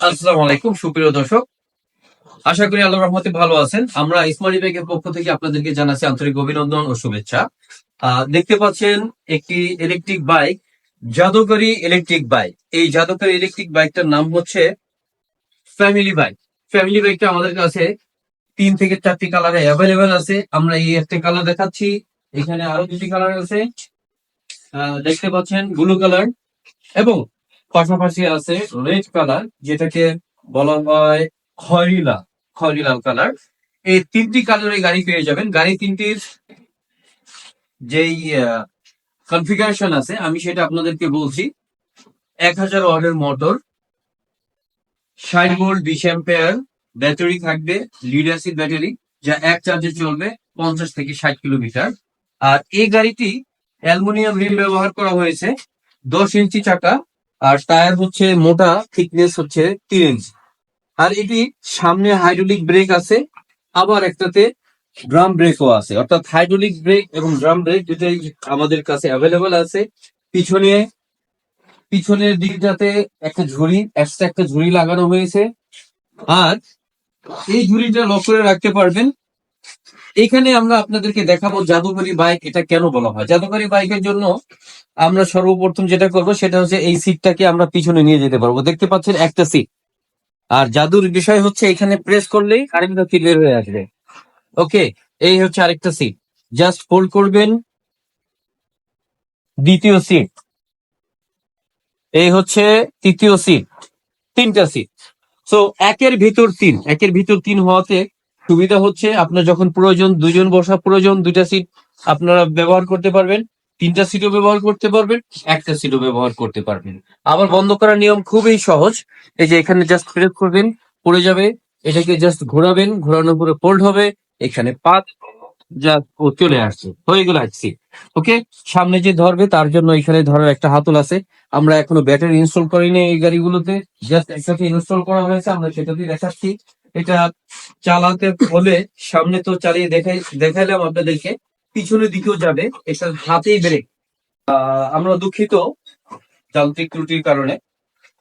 আসসালামু আলাইকুম, সুপ্রিয় দর্শক। আশা করি আল্লাহ রহমতে ভালো আছেন। আমরা ইসমাইল ব্যাগের পক্ষ থেকে আপনাদেরকে জানাচ্ছি আন্তরিক অভিনন্দন ও শুভেচ্ছা। দেখতে পাচ্ছেন একটি ইলেকট্রিক বাইক জাদুকরি ইলেকট্রিক বাইক এই জাদুকরি ইলেকট্রিক বাইকটার নাম হচ্ছে ফ্যামিলি বাইক ফ্যামিলি বাইকটা আমাদের কাছে তিন থেকে চারটি কালারে অ্যাভেলেবেল আছে। আমরা এই একটা কালার দেখাচ্ছি। এখানে আরও দুটি কালার আছে। দেখতে পাচ্ছেন ব্লু কালার এবং পাশাপাশি আছে রেড কালার যেটাকে বলা হয় খয়রিলা, খয়রিলাল কালার এই তিনটি কালারে গাড়ি পেয়ে যাবেন। গাড়ি তিনটির যেই কনফিগারেশন আছে, আমি সেটা আপনাদেরকে বলছি। এক হাজার ওয়ার্ডের মোটর ষাট ভোল্ট বিশ অ্যাম্পেয়ার ব্যাটারি থাকবে লিড অ্যাসিড ব্যাটারি যা এক চার্জে চলবে পঞ্চাশ থেকে ষাট কিলোমিটার। আর এই গাড়িটি অ্যালুমিনিয়াম রিম ব্যবহার করা হয়েছে, দশ ইঞ্চি চাকা আর টায়ার হচ্ছে মোটা থিকনেস হচ্ছে তিন ইঞ্চি আর এটি সামনে হাইড্রোলিক ব্রেক আছে, আবার একটাতে ড্রাম ব্রেকও আছে। অর্থাৎ হাইড্রোলিক ব্রেক এবং ড্রাম ব্রেক দুটাই আমাদের কাছে অ্যাভেলেবল আছে। পিছনে, পিছনের দিকটাতে একটা ঝুড়ি এক্সট্রা একটা ঝুড়ি লাগানো হয়েছে। আর এই ঝুড়িটা লক করে রাখতে পারবেন। এখানে আমরা আপনাদেরকে দেখাবো জাদুকরি বাইক এটা কেন বলা হয়। জাদুকরি বাইকের জন্য আমরা সর্বপ্রথম যেটা করব সেটা হচ্ছে এই সিটটাকে আমরা পিছনে নিয়ে যেতে পারব। দেখতে পাচ্ছেন একটা সিট। আর জাদুর বিষয় হচ্ছে এখানে প্রেস করলেই আরেকটা সিট বের হয়ে আসবে। ওকে এই হচ্ছে আরেকটা সিট। জাস্ট ফোল্ড করবেন। দ্বিতীয় সিট। এই হচ্ছে তৃতীয় সিট। তিনটা সিট। সো একের ভিতর তিন। একের ভিতর তিন হওয়াতে সুবিধা হচ্ছে আপনার যখন প্রয়োজন দুজন বসা প্রয়োজন, দুইটা সিট আপনারা ব্যবহার করতে পারবেন, তিনটা সিটও ব্যবহার করতে পারবেন, একটা সিটও ব্যবহার করতে পারবেন। আবার বন্ধ করার নিয়ম খুবই সহজ। এই যে এখানে জাস্ট প্রেস করবেন, পড়ে যাবে, এটাকে জাস্ট ঘোরাবেন, ঘোরানোর পরে ফোল্ড হবে, এখানে পাত যা ও চলে আসছে, হয়ে গেল আসছি ওকে সামনে যে ধরবে, তার জন্য এখানে ধরার একটা হাতল আছে। আমরা এখনও ব্যাটারি ইনস্টল করিনি এই গাড়িগুলোতে জাস্ট একসাথে ইনস্টল করা হয়েছে, আমরা সেটাতে দেখাচ্ছি। এটা চালাতে হলে সামনে তো চালিয়ে দেখাই, দেখাইলাম আপনাদেরকে, পিছনের দিকেও যাবে, এটা হাতেই ব্রেক আমরা দুঃখিত যান্ত্রিক ত্রুটির কারণে।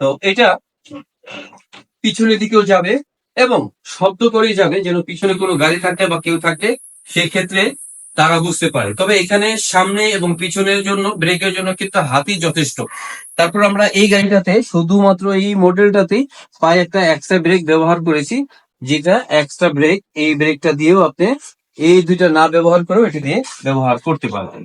তো এটা পিছনের দিকেও যাবে এবং শব্দ করেই যাবে, যেন পিছনে কোনো গাড়ি থাকতে বা কেউ থাকতে সেক্ষেত্রে তারা বুঝতে পারে। তবে এখানে সামনে এবং পিছনের জন্য ব্রেকের জন্য কিন্তু হাতই যথেষ্ট। তারপর আমরা এই গাড়িটাতে, শুধুমাত্র এই মডেলটাতেই পায়ে একটা এক্সট্রা ব্রেক ব্যবহার করেছি। যেটা এক্সট্রা ব্রেক এই ব্রেকটা দিয়েও আপনি এই দুইটা না ব্যবহার করেও এটা দিয়ে ব্যবহার করতে পারবেন।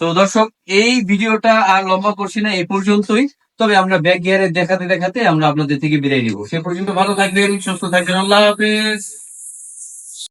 তো দর্শক, এই ভিডিওটা আর লম্বা করছি না এই পর্যন্তই। তবে আমরা ব্যাক গিয়ারে দেখাতে দেখাতে আমরা আপনাদের থেকে বিদায় নিব। সে পর্যন্ত ভালো থাকবেন, সুস্থ থাকবেন। আল্লাহ হাফেজ।